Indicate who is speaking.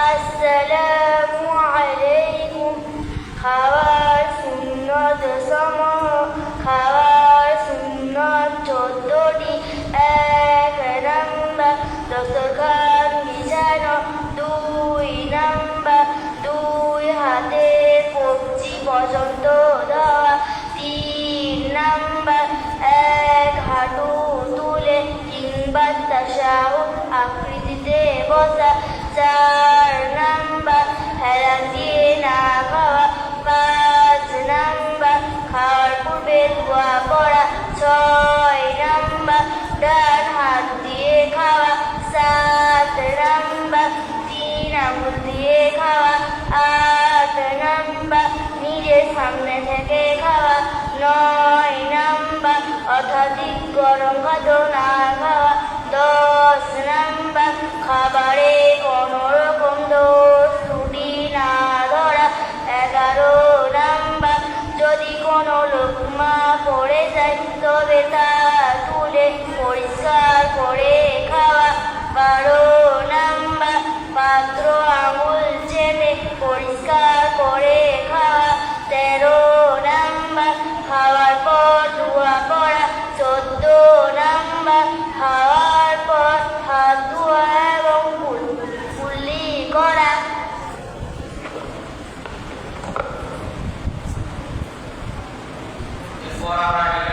Speaker 1: আসসালামু আলাইকুম খাওয়ার সুন্নত সম খাওয়ার সুন্নত চোদ্দটি এক নাম্বার দস্তরখান বিছানো দুই নাম্বার দুই হাতে কবজি পর্যন্ত দেওয়া তিন নাম্বার এক হাঁটু তুলে কিংবা তাসাও আকৃতিতে ধোয়া পড়া, ছয় নাম্বার ডান হাত দিয়ে খাওয়া, সাত নাম্বার তিন আঙুল দিয়ে খাওয়া, আট নাম্বার নিজের সামনে থেকে খাওয়া, নয় নাম্বার অত্যাধিক গরম খাদ্য হবে তা তুলে পরিষ্কার করে খাওয়া। বারো নাম্বার পাত্র আঙুল চেপে পরিষ্কার করে খাওয়া। তেরো নাম্বার খাওয়ার পর ধোয়া পড়া। চোদ্দ নাম্বার খাওয়ার পর হাত ধোয়া এবং কুলি করা।
Speaker 2: Bora, Maria.